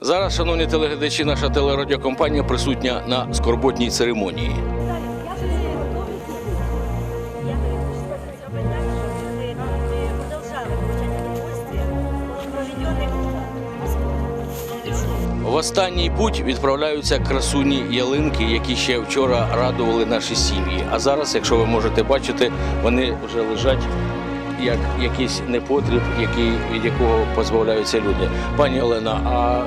Зараз, шановні телеглядачі, наша телерадіокомпанія присутня на скорботній церемонії. Я же Я хочу сказать об этом, чтобы вы э, продолжали получать удовольствие от проведенных В останній путь відправляються красуні ялинки, які ще вчора радували наші сім'ї. А зараз, якщо ви можете бачити, вони вже лежать як якийсь непотріб, який, від якого позбавляються люди. Пані Олена, а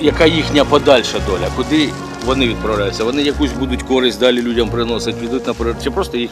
яка їхня подальша доля? Куди вони відправляються? Вони якусь будуть користь далі людям приносити, підуть на природу, чи просто їх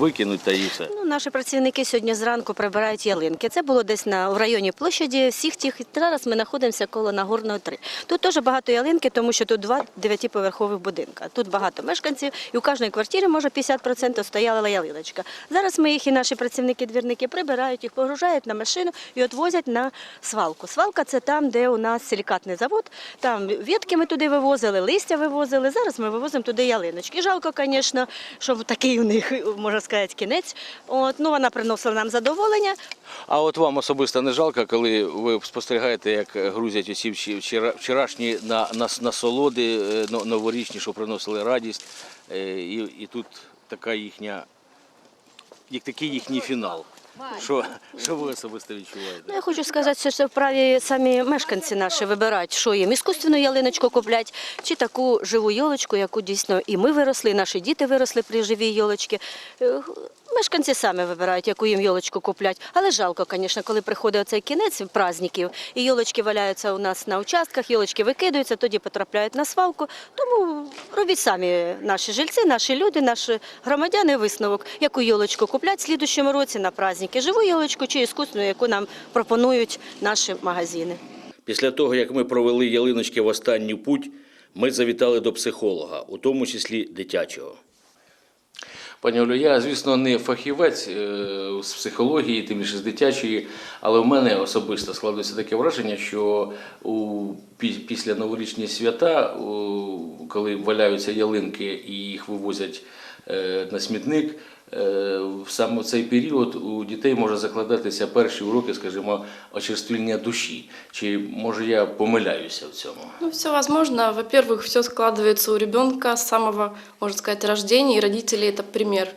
викинуть та і все? Ну, наші працівники сьогодні зранку прибирають ялинки. Це було десь на в районі площаді всіх тих. Зараз ми знаходимося коло Нагорного 3. Тут теж багато ялинки, тому що тут два дев'ятиповерхових будинка. Тут багато мешканців, і у кожній квартирі може 50% стояла ялиночка. Зараз ми їх і наші працівники-двірники прибирають, їх погружають на машину і відвозять на свалку. Свалка це там, де у нас силікатний завод. Там ветки ми туди вивозили, листя вивозили. Зараз ми вивозимо туди ялиночки. Жалко, звісно, що такий у них можна сказати кінець. От ну вона приносила нам задоволення. А от вам особисто не жалко, коли ви спостерігаєте, як грузять усі вчорашні на, на, насолоди е, новорічні, що приносили радість, е, і, і тут така їхня, як такий їхній фінал. Що, що ви особисто відчуваєте? Ну, я хочу сказати, що вправі самі мешканці наші вибирають, що їм іскусственну ялиночку куплять, чи таку живу йолочку, яку дійсно і ми виросли, і наші діти виросли при живій йолочці. Мешканці самі вибирають, яку їм йолочку куплять. Але жалко, звісно, коли приходить оцей кінець праздників, і йолочки валяються у нас на участках, йолочки викидаються, тоді потрапляють на свалку. Тому робіть самі наші жильці, наші люди, наші громадяни висновок, яку йолочку куплять в слідущому році на праздники. Живу йолочку чи іскусну, яку нам пропонують наші магазини. Після того, як ми провели ялиночки в останню путь, ми завітали до психолога, у тому числі дитячого. Пані Олю, я, звісно, не фахівець е, з психології, тим більше з дитячої, але в мене особисто складається таке враження, що у, після новорічні свята, коли валяються ялинки і їх вивозять е, на смітник, саме в цей період у дітей може закладатися перші уроки, скажімо, очерствлення душі. Чи може я помиляюся в цьому? Ну, все возможно. Во-первых, все складывается у ребенка с самого, можно сказать, рождения, и родители это пример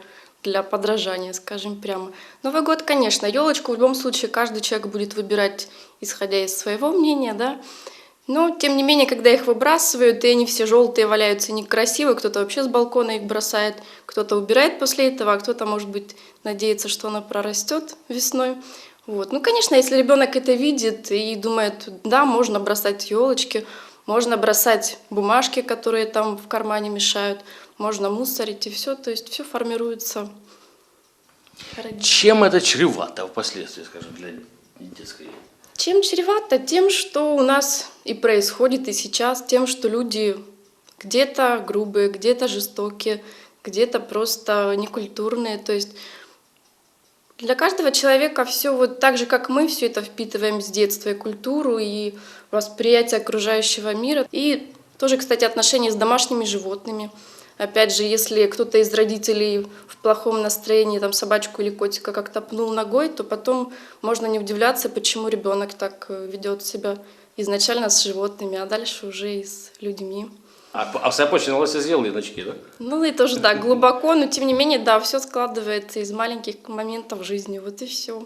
для подражания, скажем прямо. Новый год, конечно, елочку в любом случае каждый человек будет выбирать, исходя из своего мнения, да. Но, тем не менее, когда их выбрасывают, и они все желтые валяются некрасиво, кто-то вообще с балкона их бросает, кто-то убирает после этого, а кто-то, может быть, надеется, что она прорастет весной. Вот. Ну, конечно, если ребенок это видит и думает, да, можно бросать елочки, можно бросать бумажки, которые там в кармане мешают, можно мусорить и все, то есть все формируется. Чем это чревато впоследствии, скажем, для детской? Чем чревато? Тем, что у нас и происходит и сейчас, тем, что люди где-то грубые, где-то жестокие, где-то просто некультурные. То есть для каждого человека все вот так же, как мы, все это впитываем с детства и культуру, и восприятие окружающего мира. И тоже, кстати, отношения с домашними животными. Опять же, если кто-то из родителей в плохом настроении там собачку или котика как-то пнул ногой, то потом можно не удивляться, почему ребенок так э, ведет себя изначально с животными, а дальше уже и с людьми. А, а все починалося з ялиночки, так? Ну и тоже так глубоко, но тем не менее, да, все складывается из маленьких моментов жизни, вот и все.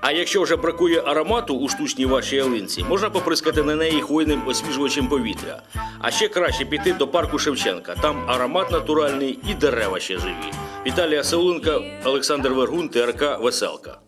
А якщо вже бракує аромату у штучній вашій ялинці, можна поприскати на неї хвойним освіжувачем повітря. А ще краще піти до парку Шевченка. Там аромат натуральний і дерева ще живі. Віталія Сауленка, Олександр Вергун, ТРК Веселка.